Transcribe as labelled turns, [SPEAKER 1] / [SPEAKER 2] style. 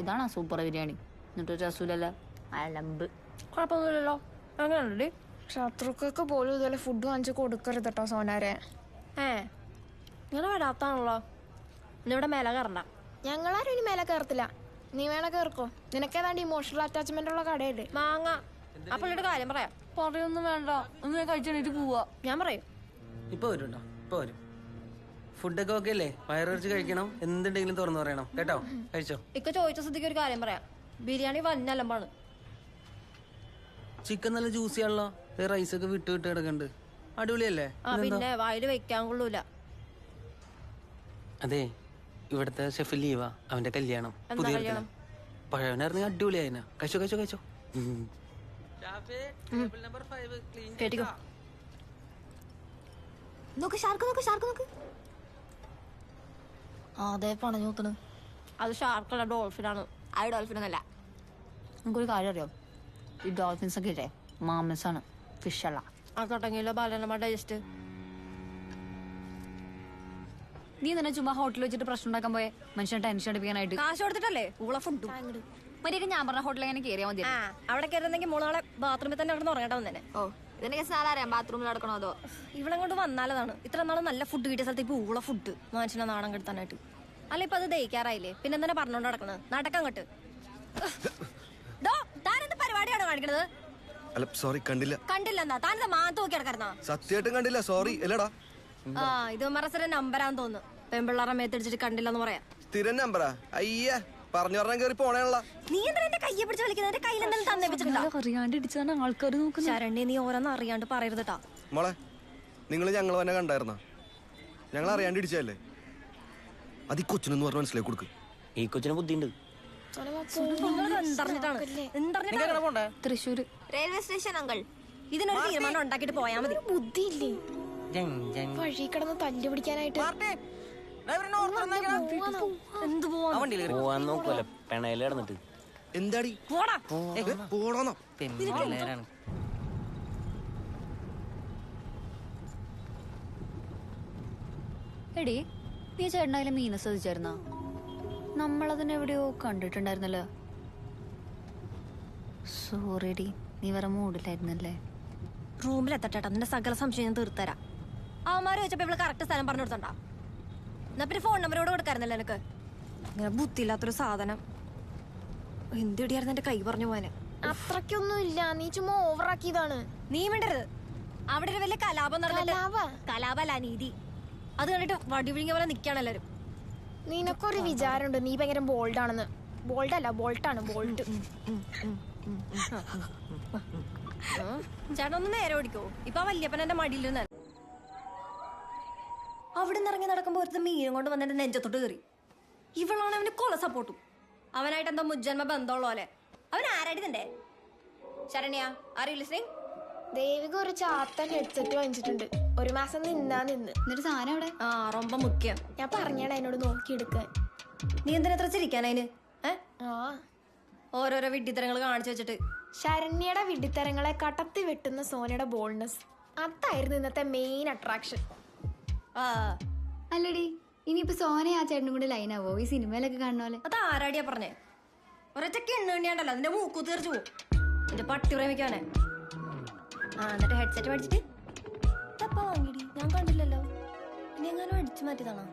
[SPEAKER 1] ഇതാണോ സൂപ്പർ ബിരിയാണി. എന്നിട്ട് രസൂലല്ല അലമ്പ്
[SPEAKER 2] കുഴപ്പമൊന്നുമില്ലല്ലോ. അങ്ങനെയല്ലേ
[SPEAKER 3] ശത്രുക്കൾക്ക് പോലും ഇതുപോലെ ഫുഡ് വാങ്ങിച്ച് കൊടുക്കരുത് കേട്ടോ സോനാരെ.
[SPEAKER 2] ഏ ഇങ്ങനെ വരാത്താണല്ലോ. ഇന്നിവിടെ മേലെ കയറണ്ട.
[SPEAKER 3] ഞങ്ങളാരും ഇനി മേലെ കയറത്തില്ല. നീ വേണേ കയറക്കോ. നിനക്കേതാണ്ട് ഇമോഷണൽ അറ്റാച്ച്മെന്റ് ഉള്ള കടയല്ലേ
[SPEAKER 2] മാങ്ങ. അപ്പൊ കാര്യം പറയാം.
[SPEAKER 1] പറയൊന്നും വേണ്ട. ഒന്ന് ഞാൻ കഴിച്ചെണീറ്റ് പോവാ.
[SPEAKER 2] ഞാൻ പറയും.
[SPEAKER 4] ഇപ്പൊ വരുണ്ടോ? ഇപ്പൊ വരും. ഫുഡൊക്കെ ഓക്കെ അല്ലേ? വയറിറച്ച് കഴിക്കണം. എന്തുണ്ടെങ്കിലും തുറന്നു പറയണം. കേട്ടോ? കഴിച്ചോ?
[SPEAKER 2] ഇക്ക ചോദിച്ച സ്ഥിതിക്ക് ഒരു കാര്യം പറയാം. ബിരിയാണി വന്നലമ്പാണ്
[SPEAKER 4] ചിക്കൻ നല്ല ജ്യൂസി ആണല്ലോ. റൈസ് ഒക്കെ വിട്ട് വിട്ട് കിടക്കുന്നുണ്ട് അടിപൊളിയല്ലേ?
[SPEAKER 2] ആ പിന്നെ വായിൽ വെക്കാൻ കൊള്ളൂല.
[SPEAKER 4] അതെ ഇവിടത്തെ ഷെഫ് ലീവാ. അവന്റെ കല്യാണം. പുതിയ
[SPEAKER 2] കല്യാണം?
[SPEAKER 4] പഴവനായിരുന്നെങ്കിൽ അടിപൊളിയായിന കഴിച്ചോ കഴിച്ചോ കഴിച്ചോ?
[SPEAKER 1] നോക്ക് ഷാർക്ക് നോക്ക് ഷാർക്ക് നോക്ക്. അതെ പണഞ്ഞു നോക്കണ്.
[SPEAKER 2] അത് ഷാർക്കല്ല ഡോൾഫിനാണ്.
[SPEAKER 1] ആ ഡോൾഫിൻ ഒന്നല്ല നമുക്കൊരു കാര്യം അറിയോ? ഈ ഡോൾഫിൻസ് ഒക്കെ ഇല്ലേ? മാമൻസ് ആണ് ഫിഷല്ല
[SPEAKER 2] ആ ബാലനമ്മ ഡൈജസ്റ്റ്
[SPEAKER 1] നീ തന്നെ ചുമ്മാ ഹോട്ടലിൽ വെച്ചിട്ട് പ്രശ്നം ഉണ്ടാക്കാൻ പോയെ? മനുഷ്യനെ ടെൻഷൻ അടിപ്പിക്കാനായിട്ട്.
[SPEAKER 2] കാശ് കൊടുത്തിട്ടല്ലേ? ഊള ഫുഡ്
[SPEAKER 1] മര്യാദ ഞാൻ പറഞ്ഞ ഹോട്ടലിൽ എങ്ങനെ കയറിയാൽ മതി
[SPEAKER 2] അവിടെ കയറുന്നെങ്കിൽ മോളെ ബാത്റൂമിൽ തന്നെ കിടന്ന് ഉറങ്ങട്ടെ വന്നേനെ.
[SPEAKER 1] ഓ. ഇതിന്റെ കേസ് അറിയാം ബാത്റൂമിൽ നടക്കണോ അതോ?
[SPEAKER 2] ഇവിടെ കൊണ്ട് വന്നാലതാണ്. ഇത്ര നാളെ നല്ല ഫുഡ് കിട്ടിയ സ്ഥലത്ത് ഇപ്പൊ ഊള ഫുഡ് മനുഷ്യനെ നാണം കെടുത്താനായിട്ട്. അല്ല ഇപ്പൊ അത് ദഹിക്കാറായില്ലേ? പിന്നെ എന്തിനാ പറഞ്ഞോണ്ട് നടക്കണത് ഡോ താനെന്ത് പരിപാടിയാണ് കാണിക്കണത്?
[SPEAKER 5] അല്ല സോറി കണ്ടില്ല.
[SPEAKER 2] കണ്ടില്ല എന്നാ താനെന്താ മാത്ത് നോക്കി കിടക്കാരുന്നാ
[SPEAKER 5] സത്യമായിട്ടും കണ്ടില്ല സോറി അല്ലടാ
[SPEAKER 2] ആ ഇത് മറസര നമ്പരാന്ന് തോന്നുന്നു. പെമ്പിള്ളാറെ മേത്തടിച്ചിട്ട് കണ്ടില്ലെന്ന് പറയാ.
[SPEAKER 5] സ്ഥിരം നമ്പറാ അയ്യ. പറഞ്ഞു പറഞ്ഞാൽ കേറി പോണേള്ള
[SPEAKER 2] നീ എന്താ എന്റെ കയ്യെ പിടിച്ച് കളിക്കുന്നത് എന്റെ കയ്യിൽ എന്തെങ്കിലും തന്നെ വെച്ചിട്ടുണ്ടോ?
[SPEAKER 1] അറിയാണ്ട് ഇടിച്ചാണ് ആൾക്കാർ നോക്കുന്നത്
[SPEAKER 2] ശരണ്യ നീ ഓരോന്ന് അറിയാണ്ട് പറയരുത് ട്ടാ.
[SPEAKER 5] മോളെ നിങ്ങൾ ഞങ്ങൾ തന്നെ കണ്ടായിരുന്ന? ഞങ്ങൾ അറിയാണ്ട് ഇടിച്ചല്ലേ അത് ഈ കൊച്ചിനെന്ന് പറഞ്ഞ് മനസ്സിലാക്കി കൊടുക്ക്.
[SPEAKER 4] ഈ കൊച്ചിന് ബുദ്ധിയുണ്ട്.
[SPEAKER 1] തൃശ്ശൂര്.
[SPEAKER 3] Railway station uncle.
[SPEAKER 2] ഇതിനൊരു തീരുമാനം ഉണ്ടാക്കിട്ട് പോയാ മതി.
[SPEAKER 3] ബുദ്ധിയില്ലേ? വഴി കിടന്ന് തല്ലു
[SPEAKER 2] എന്ത് പോവാ
[SPEAKER 4] പോവാൻ നോക്കുവല്ലേ. പെണയിൽ കിടന്നിട്ട്.
[SPEAKER 5] എന്താടി?
[SPEAKER 2] പോടാ.
[SPEAKER 5] ഏ, പോണോന്നോ
[SPEAKER 4] പെമ്പിള്ളേരാണ്.
[SPEAKER 1] എടി നീ ചേട്ടനായാലും മീന ശ്രദ്ധിച്ചായിരുന്ന? നമ്മളതിനെ എവിടെയോ കണ്ടിട്ടുണ്ടായിരുന്നല്ലോ. സോറിയടി നീ വേറെ മൂഡിലായിരുന്നല്ലേ
[SPEAKER 2] റൂമിലെത്തട്ടെ നിന്റെ സകല സംശയം ഞാൻ തീർത്തരാം. അവന്മാര് ചോദിച്ചപ്പോ ഇവൾ കറക്റ്റ് സ്ഥലം പറഞ്ഞു കൊടുത്തോണ്ടാ? എന്നാ പിന്നെ ഫോൺ നമ്പറോട് കൂടെ കൊടുക്കാറുന്നല്ലോ എനിക്ക് ഇങ്ങനെ ബുദ്ധിയില്ലാത്തൊരു സാധനം എന്തിടിയായിരുന്നു എന്റെ കൈ പറഞ്ഞു പോവാന്
[SPEAKER 3] അത്രക്കൊന്നും ഇല്ല നീ ചുമ്മാ ഓവറാക്കിയതാണ്
[SPEAKER 2] നീ മിണ്ടരുത് അവിടെ ഒരു വലിയ കലാപം? കലാപല്ല നീതി അത് കണ്ടിട്ട് വടി വിഴുങ്ങിയ പോലെ നിക്കാണ് എല്ലാരും
[SPEAKER 3] നിനക്കൊരു വിചാരമുണ്ട് നീ ഭയങ്കര ബോൾഡ് ആണെന്ന് ബോൾഡ് അല്ല ബോൾട്ടാണ് ബോൾട്ട്
[SPEAKER 2] ചേട്ടൻ ഒന്ന് നേരെ ഓടിക്കോ ഇപ്പൊ വല്യപ്പൻ എന്റെ മടിയിലിരുന്ന അവിടെ നിന്ന് ഇറങ്ങി നടക്കുമ്പോ ഒരുത്ത മീനും കൊണ്ട് വന്നെ നെഞ്ചത്തോട്ട് കയറി ഇവളാണ് അവന് കൊല സപ്പോർട്ടും അവനായിട്ട് എന്തോ മുജ്ജന്മ ബന്ധമുള്ള പോലെ. അവൻ ആരായിട്ട് Saranya are you listening
[SPEAKER 3] Devika ഒരു ചാത്തൻ ഹെഡ്സെറ്റ് വാങ്ങിച്ചിട്ടുണ്ട്. ഒരു മാസം നിന്നാ നിന്ന്.
[SPEAKER 1] എന്നിട്ട് സാധനം അവിടെ
[SPEAKER 2] ആ റൊമ്പ മുഖ്യം.
[SPEAKER 3] ഞാൻ പറഞ്ഞാണ് എന്നോട് നോക്കിയെടുക്കാൻ.
[SPEAKER 2] നീ എന്തിനാ ചിരിക്കാൻ അതിന്?
[SPEAKER 3] ആ.
[SPEAKER 2] ഓരോരോ വിഡ്ഢിത്തരങ്ങൾ കാണിച്ചു വെച്ചിട്ട്.
[SPEAKER 3] ശരണ്യയുടെ വിഡിത്തരങ്ങളെ കടത്തി വെട്ടുന്ന സോനയുടെ ബോൾനസ് അതായിരുന്നു ഇന്നത്തെ മെയിൻ അട്രാക്ഷൻ
[SPEAKER 2] ആ.
[SPEAKER 6] അല്ലടി ഇനിയിപ്പോ സോന ആ ചേട്ടനും കൂടെ ലൈനാവോ ഈ സിനിമയിലൊക്കെ കാണുന്ന പോലെ
[SPEAKER 2] അത് ആരാടിയാ പറഞ്ഞേ? ഒരച്ചൊക്കെ എണ്ണ എണ്ണിയാണ്ടല്ലോ അതിന്റെ മൂക്കു തീർച്ചു പോകും എന്റെ പട്ടി പ്രേമിക്കാനെ ആ എന്നിട്ട് ഹെഡ്സെറ്റ് മേടിച്ചിട്ട് എപ്പോ വാങ്ങിടി ഞാൻ കണ്ടില്ലല്ലോ. ഇനി എങ്ങാനും അടിച്ചു മാറ്റിയതാണോ?